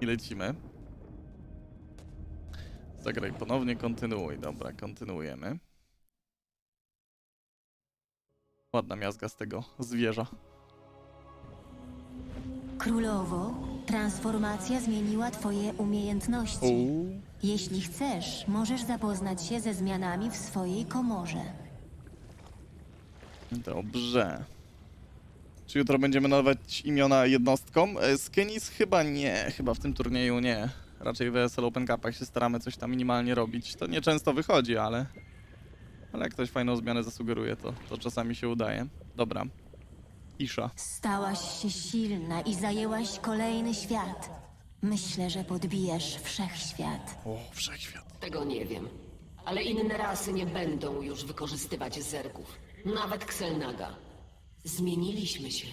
I lecimy. Zagraj ponownie, kontynuuj. Dobra, kontynuujemy. Ładna miazga z tego zwierza. Królowo, transformacja zmieniła twoje umiejętności. Uuu. Jeśli chcesz, możesz zapoznać się ze zmianami w swojej komorze. Dobrze. Czy jutro będziemy nadawać imiona jednostkom? E, Z Kenis chyba nie, chyba w tym turnieju nie. Raczej w ESL Open Cupach się staramy coś tam minimalnie robić. To nie często wychodzi, ale... Ale jak ktoś fajną zmianę zasugeruje, to, to czasami się udaje. Dobra. Isha. Stałaś się silna i zajęłaś kolejny świat. Myślę, że podbijesz wszechświat. O, wszechświat. Tego nie wiem. Ale inne rasy nie będą już wykorzystywać zergów. Nawet Xelnaga. Zmieniliśmy się.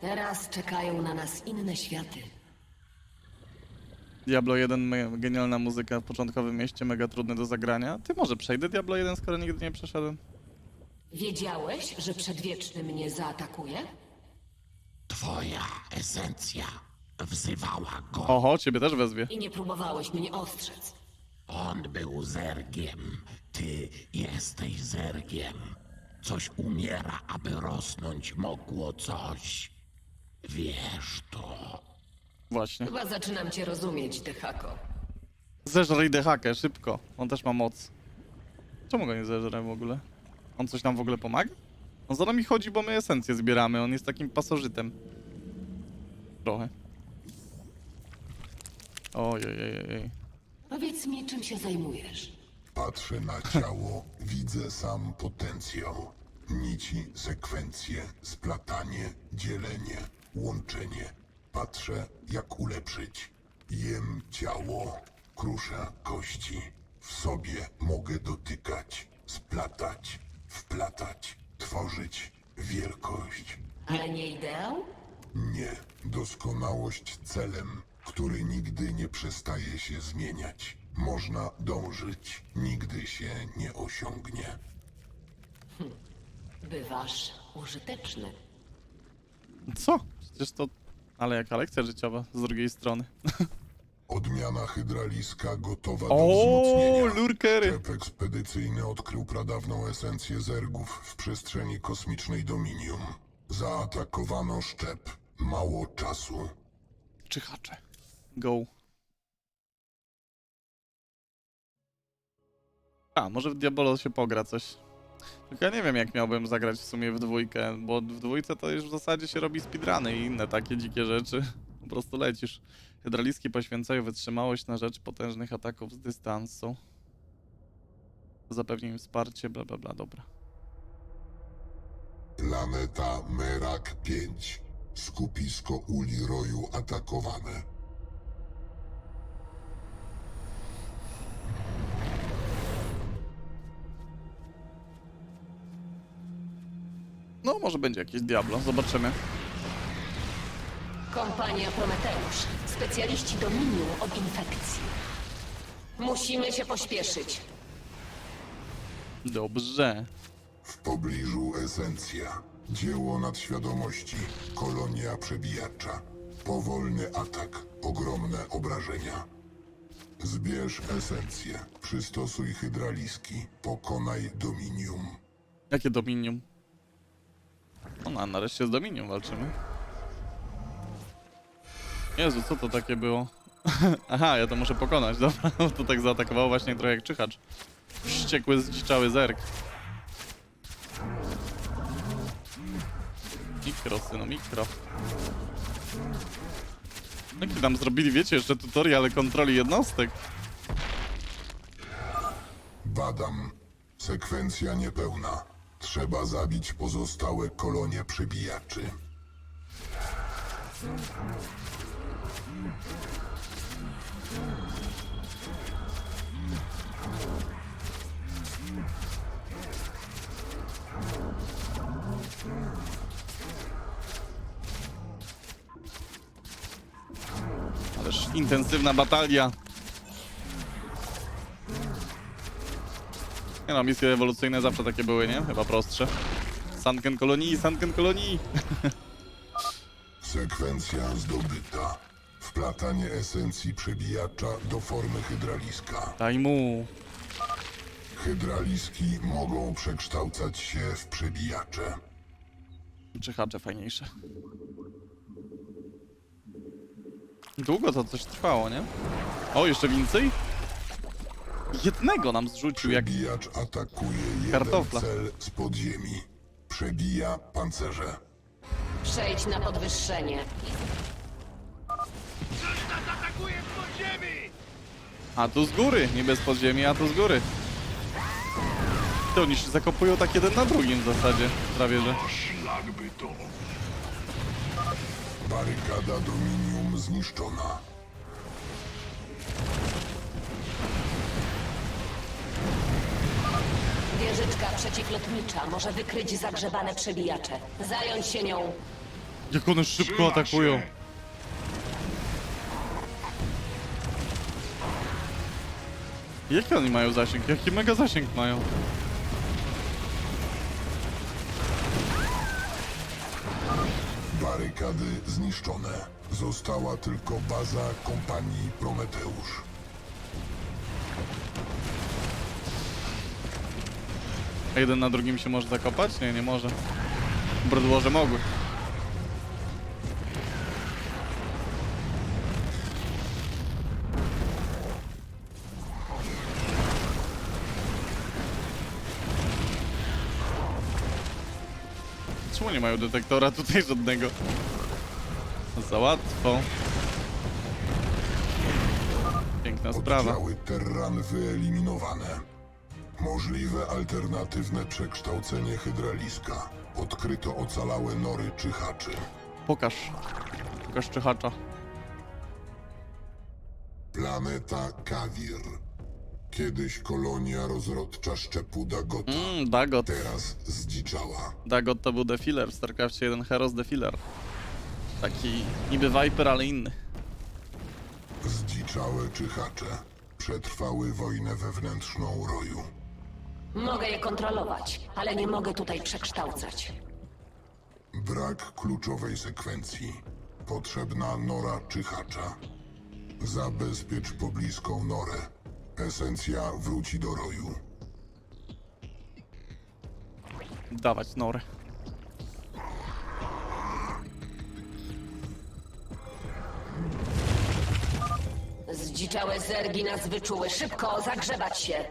Teraz czekają na nas inne światy. Diablo 1, me- genialna muzyka w początkowym mieście, mega trudne do zagrania. Ty może przejdę Diablo 1, skoro nigdy nie przeszedłem? Wiedziałeś, że przedwieczny mnie zaatakuje? Twoja esencja wzywała go. Oho, ciebie też wezwie. I nie próbowałeś mnie ostrzec. On był zergiem. Ty jesteś zergiem. Coś umiera, aby rosnąć mogło coś. Wiesz to. Właśnie. Chyba zaczynam cię rozumieć, Dehako. Zeżrij dehakę, szybko. On też ma moc. Czemu go nie zeżrę w ogóle? On coś nam w ogóle pomaga? On za nami chodzi, bo my esencję zbieramy. On jest takim pasożytem. Trochę. Ojej. Powiedz mi, czym się zajmujesz. Patrzę na ciało, widzę sam potencjał. Nici, sekwencje, splatanie, dzielenie, łączenie. Patrzę, jak ulepszyć. Jem ciało, kruszę kości. W sobie mogę dotykać, splatać, wplatać, tworzyć wielkość. Ale nie ideał? Nie, doskonałość celem, który nigdy nie przestaje się zmieniać. Można dążyć, nigdy się nie osiągnie. Bywasz użyteczny. Co? Przecież to... Ale jaka lekcja życiowa z drugiej strony. Odmiana hydraliska gotowa do O, wzmocnienia. lurkery! Czep ekspedycyjny odkrył pradawną esencję zergów w przestrzeni kosmicznej Dominium. Zaatakowano szczep. Mało czasu. Czyhacze. Go. A, może w Diabolo się pogra coś. Tylko ja nie wiem, jak miałbym zagrać w sumie w dwójkę, bo w dwójce to już w zasadzie się robi speedruny i inne takie dzikie rzeczy. Po prostu lecisz. Hydraliski poświęcają wytrzymałość na rzecz potężnych ataków z dystansu. Zapewni im wsparcie, bla bla bla, dobra. Planeta Merak 5. Skupisko uli roju atakowane. No, może będzie jakieś Diablo, zobaczymy. Kompania Prometeusz. Specjaliści Dominium od infekcji. Musimy się pośpieszyć. Dobrze. W pobliżu esencja. Dzieło nadświadomości. Kolonia przebijacza. Powolny atak. Ogromne obrażenia. Zbierz esencję. Przystosuj hydraliski. Pokonaj Dominium. Jakie Dominium? No, na, nareszcie z Dominium walczymy. Jezu, co to takie było? Aha, ja to muszę pokonać, dobra. To tak zaatakowało właśnie trochę jak czyhacz. Wściekły, zdziczały zerk. Mikro, synu, mikro. Jaki tam zrobili, wiecie, jeszcze tutoriale kontroli jednostek. Badam. Sekwencja niepełna. Trzeba zabić pozostałe kolonie przebijaczy. Ależ intensywna batalia. Nie no, misje ewolucyjne zawsze takie były, nie? Chyba prostsze. Sunken kolonii, Sunken kolonii. Sekwencja zdobyta. Wplatanie esencji przebijacza do formy hydraliska. Daj mu. Hydraliski mogą przekształcać się w przebijacze. Czyhacze fajniejsze. Długo to coś trwało, nie? O, jeszcze więcej? Jednego nam zrzucił, jak Przebijacz atakuje jeden Kartofla. cel z podziemi. Przebija pancerze. Przejdź na podwyższenie. A tu z góry, nie bez podziemi, a tu z góry. To oni się zakopują tak jeden na drugim w zasadzie, prawie że. Barykada Dominium zniszczona. Wieżyczka przeciwlotnicza może wykryć zagrzebane przebijacze. Zająć się nią. Jak one szybko atakują. Jaki oni mają zasięg? Jaki mega zasięg mają? Barykady zniszczone. Została tylko baza kompanii Prometeusz. A jeden na drugim się może zakopać? Nie, nie może. Brodłoże mogły. Czemu nie mają detektora tutaj żadnego? Za łatwo. Piękna sprawa. Oddziały Terran wyeliminowane. Możliwe alternatywne przekształcenie hydraliska. Odkryto ocalałe nory czyhaczy. Pokaż. Pokaż czyhacza. Planeta Kawir. Kiedyś kolonia rozrodcza szczepu Dagota. Mmm, Dagot. Teraz zdziczała. Dagot to był defiler w StarCraftie 1 Heroes defiler. Taki niby Viper, ale inny. Zdziczałe czyhacze. Przetrwały wojnę wewnętrzną roju. Mogę je kontrolować, ale nie mogę tutaj przekształcać. Brak kluczowej sekwencji. Potrzebna nora czyhacza. Zabezpiecz pobliską norę. Esencja wróci do roju. Dawać norę. Zdziczałe zergi nas wyczuły. Szybko, zagrzebać się.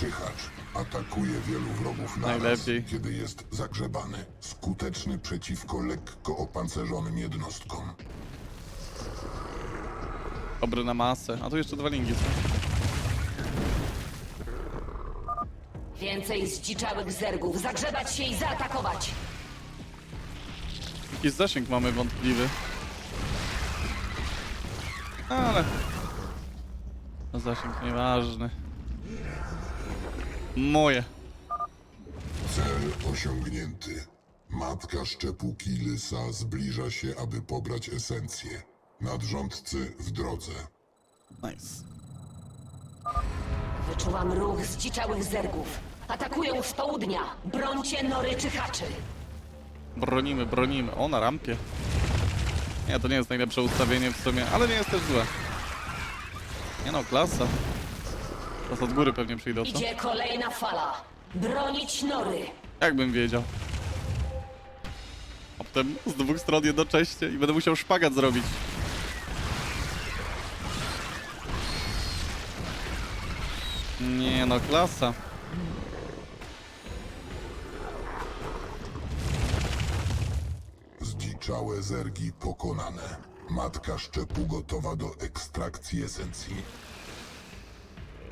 Czyhacz atakuje wielu wrogów naraz, Najlepiej. kiedy jest zagrzebany. Skuteczny przeciwko lekko opancerzonym jednostkom. Dobry na masę. A tu jeszcze dwa linki są. Więcej zdziczałych zergów. Zagrzebać się i zaatakować. Jakiś zasięg mamy wątpliwy. Ale... No zasięg nieważny. Moje. Cel osiągnięty. Matka szczepu Kilysa zbliża się, aby pobrać esencję. Nadrządcy w drodze. Nice. Wyczułam ruch zdziczałych zergów. Atakują z południa. Brońcie nory czyhaczy. Bronimy, bronimy. O, na rampie. Nie, to nie jest najlepsze ustawienie w sumie, ale nie jest też złe. Nie no, klasa. Teraz od góry pewnie przyjdą, co? Idzie kolejna fala. Bronić nory. Jakbym wiedział. A potem z dwóch stron jednocześnie i będę musiał szpagat zrobić. Nie no, klasa. Zdziczałe zergi pokonane. Matka szczepu gotowa do ekstrakcji esencji.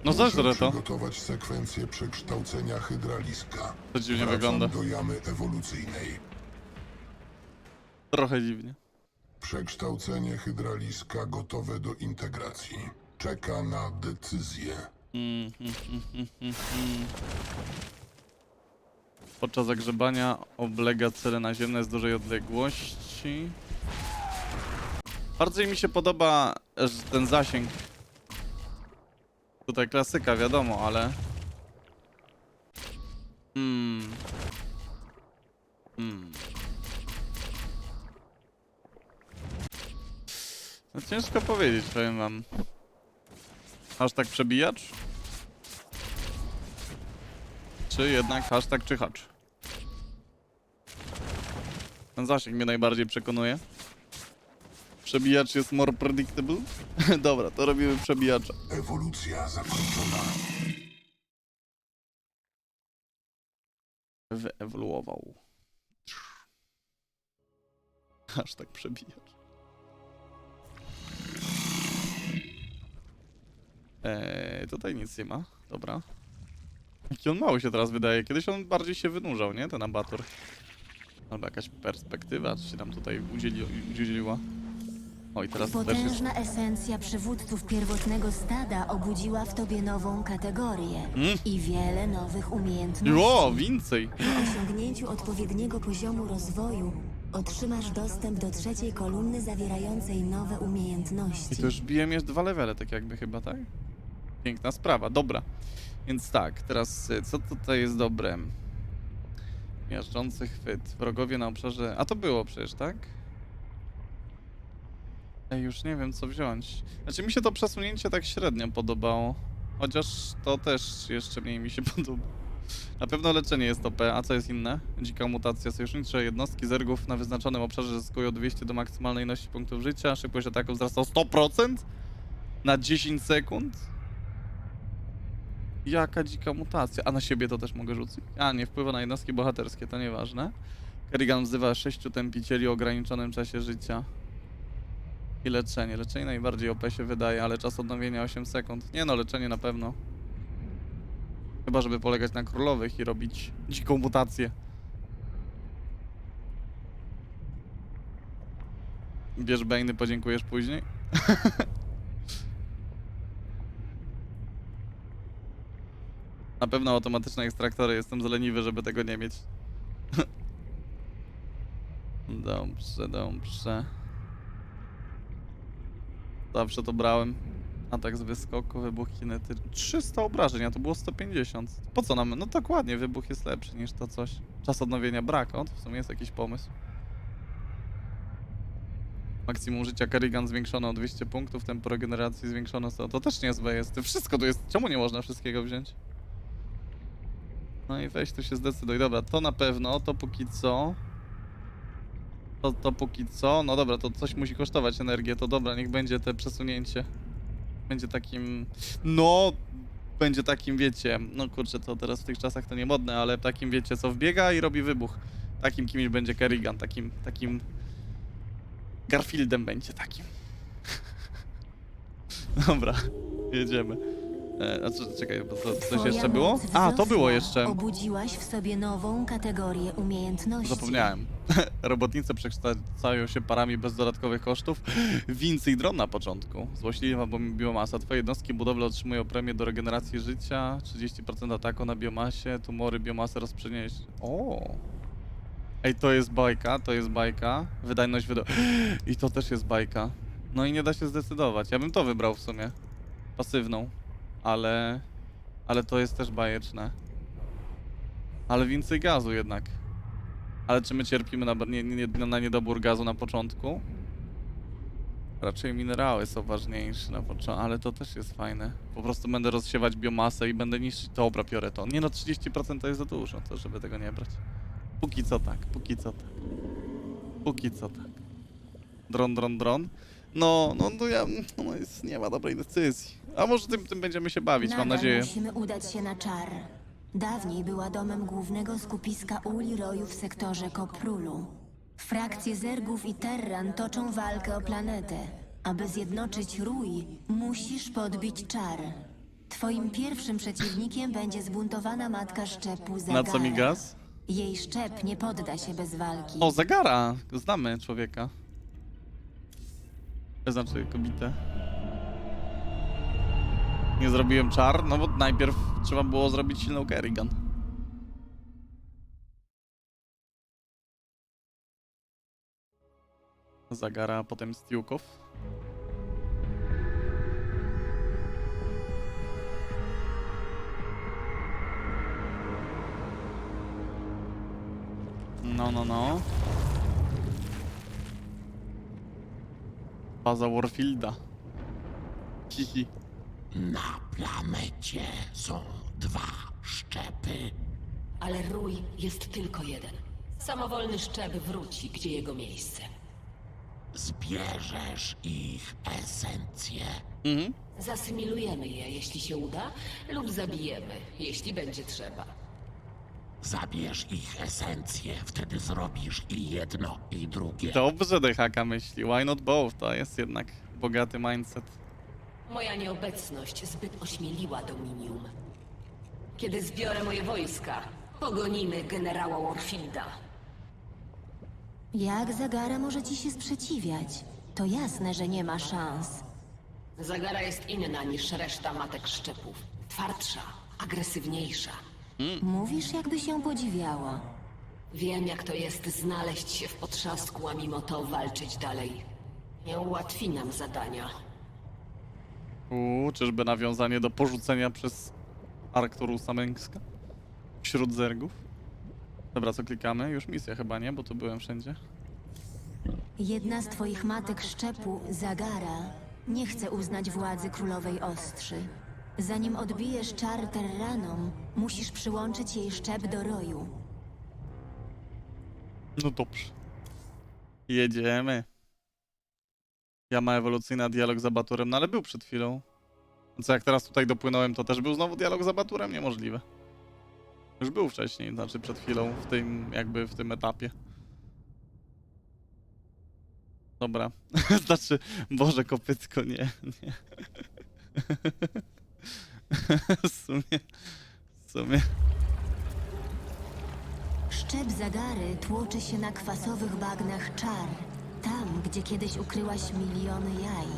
No Muszę to. przygotować sekwencję przekształcenia hydraliska. To dziwnie Wracam wygląda. do jamy ewolucyjnej. Trochę dziwnie. Przekształcenie hydraliska gotowe do integracji. Czeka na decyzję. Podczas zagrzebania oblega cele naziemne z dużej odległości. Bardziej mi się podoba że ten zasięg. Tutaj klasyka, wiadomo, ale... Hmm. Hmm. No ciężko powiedzieć, powiem wam. Hashtag przebijacz? Czy jednak hashtag czyhacz? Ten zasięg mnie najbardziej przekonuje. Przebijacz jest more predictable? Dobra, to robimy przebijacza. Ewolucja zakończona. Wyewoluował. Hashtag przebijacz. Eee, tutaj nic nie ma. Dobra. Jaki on mały się teraz wydaje. Kiedyś on bardziej się wynurzał, nie? Ten abator. Albo jakaś perspektywa, czy się nam tutaj udzieli, udzieliła. O, i teraz też jest... Potężna esencja przywódców pierwotnego stada obudziła w tobie nową kategorię Mm. i wiele nowych umiejętności. O, więcej! Po osiągnięciu odpowiedniego poziomu rozwoju otrzymasz dostęp do trzeciej kolumny zawierającej nowe umiejętności. I to już bijem jest dwa levele, tak jakby chyba, tak? Piękna sprawa, dobra. Więc tak, teraz y, co tutaj jest dobre? Miażdżący chwyt. Wrogowie na obszarze... A to było przecież, tak? Ej, już nie wiem co wziąć. Znaczy mi się to przesunięcie tak średnio podobało. Chociaż to też jeszcze mniej mi się podoba. Na pewno leczenie jest OP, a co jest inne? Dzika mutacja. Sojusznicze jednostki zergów na wyznaczonym obszarze zyskują 200 do maksymalnej ilości punktów życia. Szybkość ataku wzrasta o 100% na 10 sekund. Jaka dzika mutacja. A na siebie to też mogę rzucić? A, nie wpływa na jednostki bohaterskie, to nieważne. Kerrigan wzywa 6 tępicieli o ograniczonym czasie życia. I leczenie. Leczenie najbardziej OP się wydaje, ale czas odnowienia 8 sekund. Nie no, leczenie na pewno. Chyba, żeby polegać na królowych i robić dziką mutację. Bierz Bejny, podziękujesz później. Na pewno automatyczne ekstraktory, jestem zleniwy, żeby tego nie mieć. dobrze, dobrze. Zawsze to brałem. Atak z wyskoku, wybuch kinetyczny. 300 obrażeń, a to było 150. Po co nam? No dokładnie, wybuch jest lepszy niż to coś. Czas odnowienia brak, o, to w sumie jest jakiś pomysł. Maksimum życia Kerrigan zwiększone o 200 punktów, tempo regeneracji zwiększone o... To też niezłe jest. To Wszystko tu jest. Czemu nie można wszystkiego wziąć? No i weź tu się zdecyduj. Dobra, to na pewno, to póki co. To, to póki co. No dobra, to coś musi kosztować energię. To dobra, niech będzie te przesunięcie. Będzie takim. No. Będzie takim, wiecie. No kurczę, to teraz w tych czasach to nie modne, ale takim, wiecie, co wbiega i robi wybuch. Takim kimś będzie Kerrigan, takim, takim. Garfieldem będzie takim. Dobra, jedziemy. E, a co, czekaj, bo to coś Twoja jeszcze było? moc A, to było jeszcze. Obudziłaś w sobie nową kategorię umiejętności. Zapomniałem. Robotnice przekształcają się parami bez dodatkowych kosztów. Wincy i dron na początku. Złośliwa biomasa. Twoje jednostki budowle otrzymują premię do regeneracji życia. 30% ataku na biomasie. Tumory biomasy rozprzenieść. O! Ej, to jest bajka, to jest bajka. Wydajność wydo... I to też jest bajka. No i nie da się zdecydować. Ja bym to wybrał w sumie. Pasywną. Ale... Ale to jest też bajeczne. Ale więcej gazu jednak. Ale czy my cierpimy na, nie, nie, na niedobór gazu na początku? Raczej minerały są ważniejsze na początku, ale to też jest fajne. Po prostu będę rozsiewać biomasę i będę niszczyć. Dobra, biorę to. Nie no, 30% to jest za dużo, to żeby tego nie brać. Póki co tak, póki co tak. Póki co tak. Dron, dron, dron. No, no, no ja, no jest, nie ma dobrej decyzji. A może tym, tym będziemy się bawić, mam Nadal nadzieję. musimy udać się na czar. Dawniej była domem głównego skupiska uli roju w sektorze Koprulu. Frakcje Zergów i Terran toczą walkę o planetę. Aby zjednoczyć rój, musisz podbić czar. Twoim pierwszym przeciwnikiem będzie zbuntowana matka szczepu Zagara. Na co mi gaz? Jej szczep nie podda się bez walki. O, Zagara! Znamy człowieka. Znaczy kobietę. Nie zrobiłem czar, no bo najpierw trzeba było zrobić silną Kerrigan. Zagara, a potem Stiukow. No, no, no. Baza Warfielda. Hihi. Na planecie są dwa szczepy. Ale rój jest tylko jeden. Samowolny szczep wróci, gdzie jego miejsce. Zbierzesz ich esencję. Mhm. Zasymilujemy je, jeśli się uda, lub zabijemy, jeśli będzie trzeba. Zabierz ich esencję, wtedy zrobisz i jedno, i drugie. Dobrze DHK myśli. Why not both? To jest jednak bogaty mindset. Moja nieobecność zbyt ośmieliła Dominium. Kiedy zbiorę moje wojska, pogonimy generała Warfielda. Jak Zagara może ci się sprzeciwiać? To jasne, że nie ma szans. Zagara jest inna niż reszta matek szczepów. Twardsza, agresywniejsza. Mówisz, jakby się podziwiała. Wiem, jak to jest znaleźć się w potrzasku, a mimo to walczyć dalej. Nie ułatwi nam zadania. Uuu, czyżby nawiązanie do porzucenia przez Arcturusa Męska? Wśród zergów? Dobra, co klikamy? Już misja chyba, nie? Bo tu byłem wszędzie. Jedna z twoich matek szczepu, Zagara, nie chce uznać władzy królowej Ostrzy. Zanim odbijesz czar Terranom, musisz przyłączyć jej szczep do roju. No dobrze. Jedziemy. Jama ewolucyjna, dialog z Abaturem, no ale był przed chwilą. A Co jak teraz tutaj dopłynąłem, to też był znowu dialog z Abaturem? Niemożliwe. Już był wcześniej, znaczy przed chwilą, w tym, jakby w tym etapie. Dobra. znaczy, Boże, kopytko, nie, nie. w sumie, w sumie. Szczep Zagary tłoczy się na kwasowych bagnach czar, tam, gdzie kiedyś ukryłaś miliony jaj.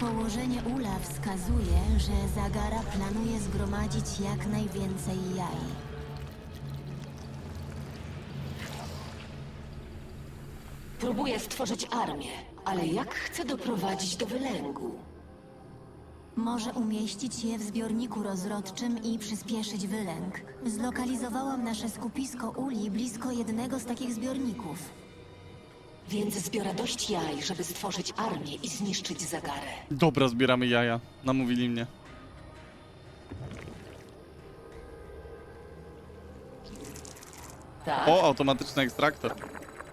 Położenie ula wskazuje, że Zagara planuje zgromadzić jak najwięcej jaj. Próbuję stworzyć armię, ale jak chcę doprowadzić do wylęgu? Może umieścić je w zbiorniku rozrodczym i przyspieszyć wylęk. Zlokalizowałam nasze skupisko uli blisko jednego z takich zbiorników. Więc zbiorę dość jaj, żeby stworzyć armię i zniszczyć zagarę. Dobra, zbieramy jaja. Namówili mnie. Tak? O, automatyczny ekstraktor.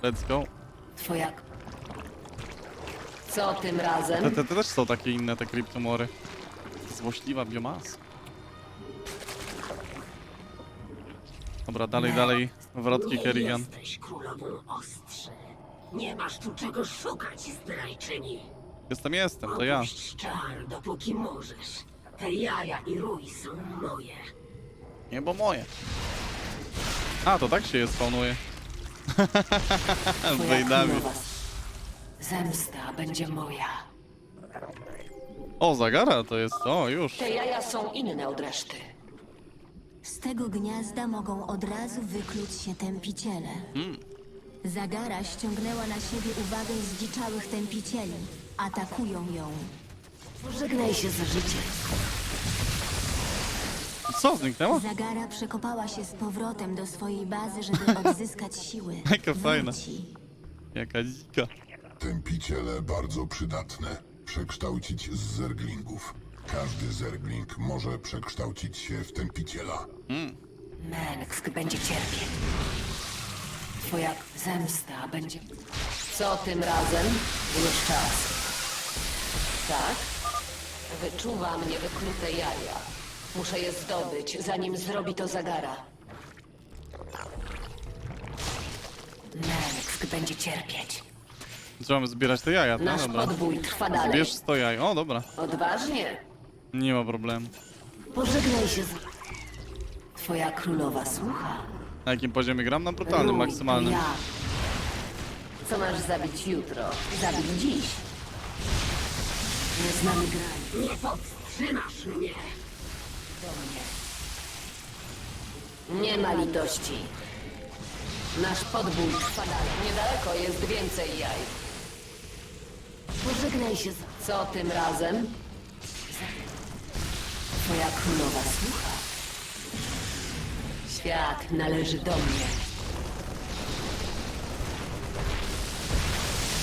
Let's go. Twoja... Co tym Te, razem? te, te też są takie inne, te kryptomory. Złośliwa biomasa. Dobra, dalej, dalej. Wrotki Kerrigan. jesteś królową ostrzy. Nie masz tu czego szukać, zdrajczyni. Jestem, jestem, to ja. Opuść czar, dopóki możesz. Te jaja i rój są moje. Nie, bo moje. A, to tak się je spawnuje. Z Wejdami. Zemsta będzie moja. O, Zagara to jest, o, już. Te jaja są inne od reszty. Z tego gniazda mogą od razu wykluć się tępiciele. Zagara ściągnęła na siebie uwagę zdziczałych tępicieli. Atakują ją. Pożegnaj się ze życiem. Co, zniknęło? Zagara przekopała się z powrotem do swojej bazy, żeby odzyskać siły. Jaka fajna. Wróci. Jaka dzika. Tępiciele bardzo przydatne. Przekształcić z zerglingów. Każdy zergling może przekształcić się w tępiciela. Mengsk będzie cierpieć. Twoja zemsta będzie... Co tym razem? Już czas. Tak? Wyczuwa mnie wyklute jaja. Muszę je zdobyć, zanim zrobi to Zagara. Mengsk będzie cierpieć. Mamy zbierać te jaja? No Nasz dobra. podbój trwa dalej. Bierz 100 jaj. O, dobra. Odważnie. Nie ma problemu. Pożegnaj się z... Twoja królowa słucha. Na jakim poziomie gram? Na brutalnym, maksymalnym. Co masz zabić jutro? Zabić dziś. Nie znamy granic. Nie powstrzymasz mnie. Nie ma litości. Nasz podbój trwa dalej. Niedaleko jest więcej jaj. Pożegnaj się z... Co tym razem? Twoja królowa słucha. Świat należy do mnie.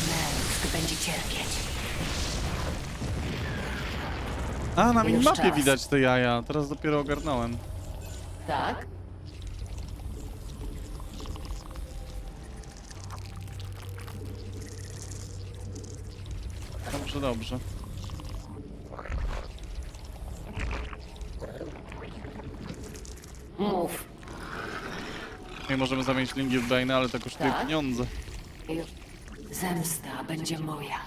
Męsk będzie cierpieć. A, na Już minimapie widać te jaja. Teraz dopiero ogarnąłem. Tak? Dobrze, dobrze. Mów. Nie możemy zamienić linki w Bane, ale to kosztuje Tak? pieniądze. Zemsta będzie moja.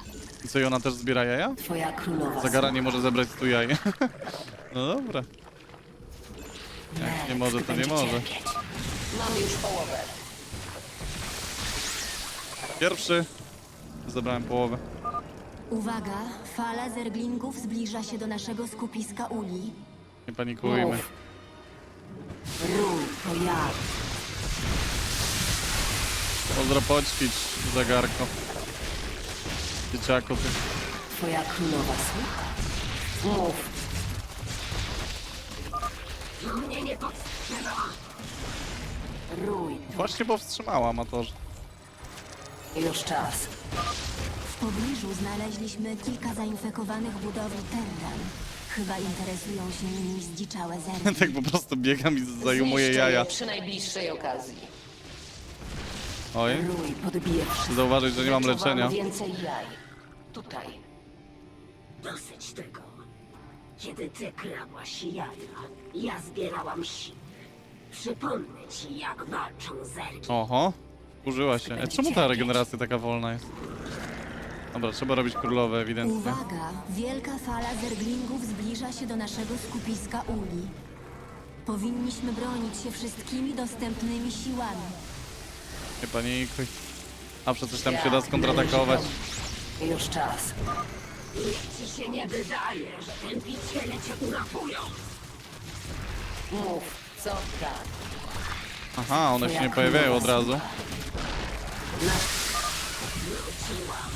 I co, i ona też zbiera jaja? Twoja królowa. Zagara nie może zebrać tu jaj. no dobra. Jak nie może, to nie może. Mam już połowę. Pierwszy. Zebrałem połowę. Uwaga, fala zerglingów zbliża się do naszego skupiska uli. Nie panikujmy. Mów. Rój, to ja. Pozdro poćwicz, zegarko. Dzieciaku ty. Twoja królowa słucha. Mów. Mnie nie powstrzyma. Rój. Właśnie powstrzymała amatorze. Już czas. W pobliżu znaleźliśmy kilka zainfekowanych budowli Terran. Chyba interesują się nimi zdziczałe zergi. tak po prostu biegam i zajmuję Zniszczę jaja. przy najbliższej okazji. Oj, Rój, podbije wszystko. zauważyć, że nie mam leczenia. więcej jaj. Tutaj. Dosyć tego. Kiedy ty kradłaś jaja, ja zbierałam siły. Przypomnę ci, jak walczą zergi. Oho, użyła się. E, czemu ta regeneracja taka wolna jest? Dobra, trzeba robić królowe ewidentnie. Uwaga, wielka fala zerglingów zbliża się do naszego skupiska uli. Powinniśmy bronić się wszystkimi dostępnymi siłami. Nie panikuj. A przecież tam się da skontratakować. Już czas. Niech ci się nie wydaje, że tępiciele cię uratują. Mów, co tak. Aha, one się nie pojawiają od razu. Wróciłam.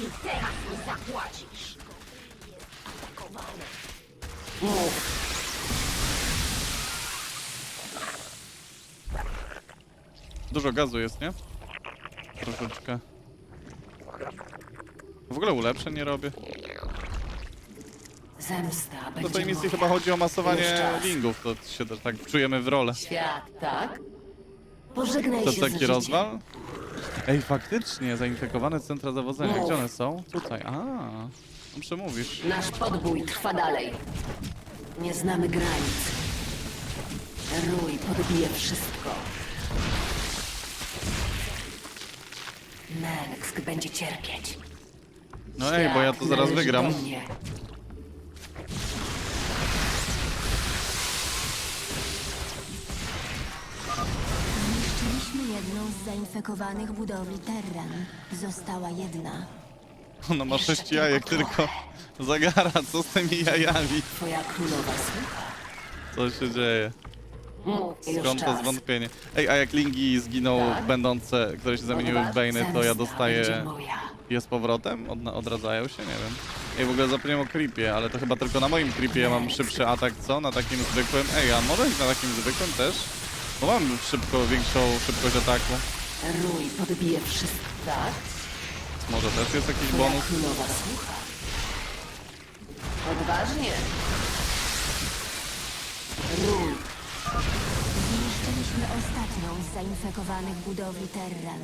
I teraz mi zapłacisz. Mów. Dużo gazu jest, nie? Troszeczkę. W ogóle ulepszeń nie robię. Zemsta Do będzie tej misji moja. chyba chodzi o masowanie lingów, to się też tak czujemy w rolę. Świat, tak? Pożegnaj To się z taki życiem. rozwal? Ej, faktycznie, zainfekowane centra zawodzenia. Gdzie one są? Tutaj. A, no przemówisz. Nasz podbój trwa dalej. Nie znamy granic. Rój podbije wszystko. Nelsk będzie cierpieć. No ej, bo ja to Świat zaraz należy wygram. do mnie. Zniszczyliśmy jedną z zainfekowanych budowli Terran. Została jedna. Ona ma sześć jajek tylko. Zagara, co z tymi jajami? Twoja królowa słucha. Co się dzieje? Mów, już Skąd to czas. zwątpienie? Ej, a jak lingi zginą Tak. będące, które się zamieniły w Bane'y, to ja Zemsta dostaję moja. je z powrotem? Od, odradzają się? Nie wiem. Ej, w ogóle zapomniałem o creepie, ale to chyba tylko na moim creepie ja mam szybszy atak, co? Na takim zwykłym? Ej, a może na takim zwykłym też? Bo mam szybko, większą szybkość ataku. Rój podbije wszystko. Tak? Może też jest jakiś bonus? królowa słucha. Odważnie. Rój. Zniszczyliśmy ostatnią z zainfekowanych budowli Terran.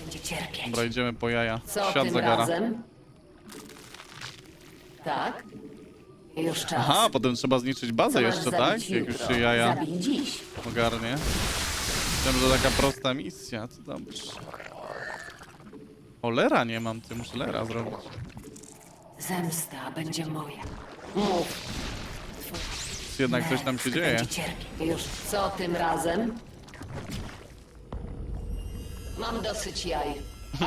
Będzie cierpieć. Dobra, idziemy po jaja. Co Świat tym zagara. razem? Tak? Już czas. Aha, potem trzeba zniszczyć bazę Co masz jeszcze, zabić tak? Jak już jutro? się jaja Zabij dziś. ogarnie. Myślałem, że taka prosta misja, co dobrze. O, Lera nie mam, ty muszę Lera zrobić. Zemsta będzie moja. Mów. Jednak coś tam się dzieje. Już co tym razem? Mam dosyć jaj.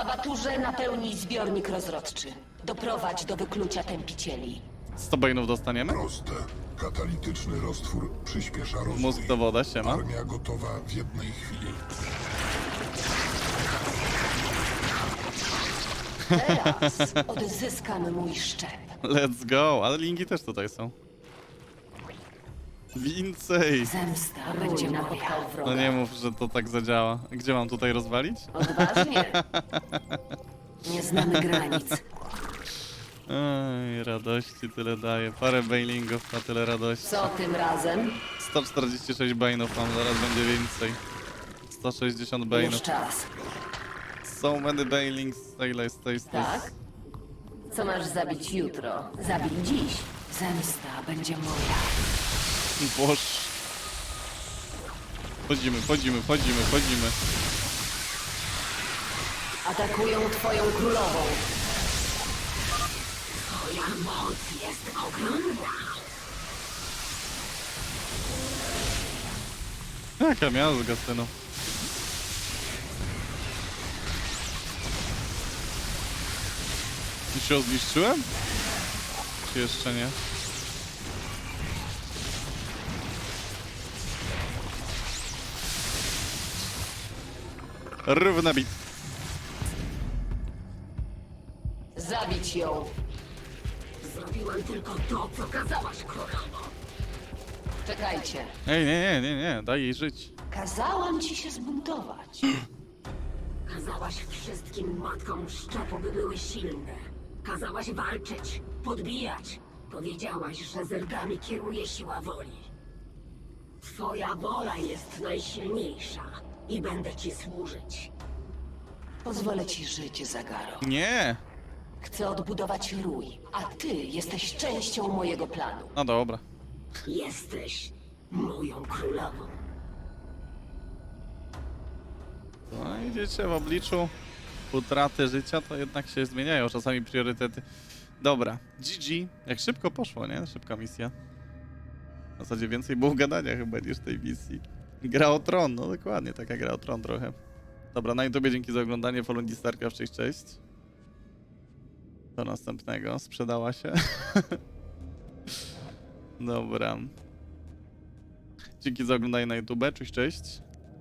Abaturze napełnij zbiornik rozrodczy. Doprowadź do wyklucia tępicieli. 100 bejnów dostaniemy? Proste. Katalityczny roztwór przyspiesza rozwój. Mózg to woda, siema. Armia gotowa w jednej chwili. Teraz odzyskam mój szczep. Let's go, ale linki też tutaj są. Więcej! Zemsta będzie moja. No nie mów, że to tak zadziała. Gdzie mam tutaj rozwalić? Odważnie. Nie znamy granic. Ej, radości tyle daje. Parę bailingów na tyle radości. Co tym razem? 146 bainów mam, zaraz będzie więcej. 160 Już bainów. czas. So many bailings, ile jest jest Tak? Co masz zabić jutro? Zabij dziś. Zemsta będzie moja. Boż. Wchodzimy, wchodzimy, wchodzimy, wchodzimy. Atakują twoją królową. Twoja moc jest ogromna. Jaka miazga, synu. Już się zniszczyłem? Czy jeszcze nie? Równa bit. Zabić ją. Zrobiłam tylko to, co kazałaś królowo. Czekajcie. Ej, nie, nie, nie, nie, daj jej żyć. Kazałam ci się zbuntować. Kazałaś wszystkim matkom szczepu, by były silne. Kazałaś walczyć, podbijać. Powiedziałaś, że zergami kieruje siła woli. Twoja wola jest najsilniejsza i będę ci służyć. Pozwolę ci żyć, Zagaro. Nie! Chcę odbudować rój, a ty jesteś częścią mojego planu. No dobra. Jesteś moją królową. No idziecie w obliczu utraty życia, to jednak się zmieniają czasami priorytety. Dobra, GG. Jak szybko poszło, nie? Szybka misja. W zasadzie więcej było gadania chyba niż tej misji. Gra o tron, no dokładnie, taka gra o tron trochę. Dobra, na YouTubie dzięki za oglądanie. Follow Starcraft, cześć, cześć. Do następnego, sprzedała się. Dobra. Dzięki za oglądanie na YouTube, cześć, cześć.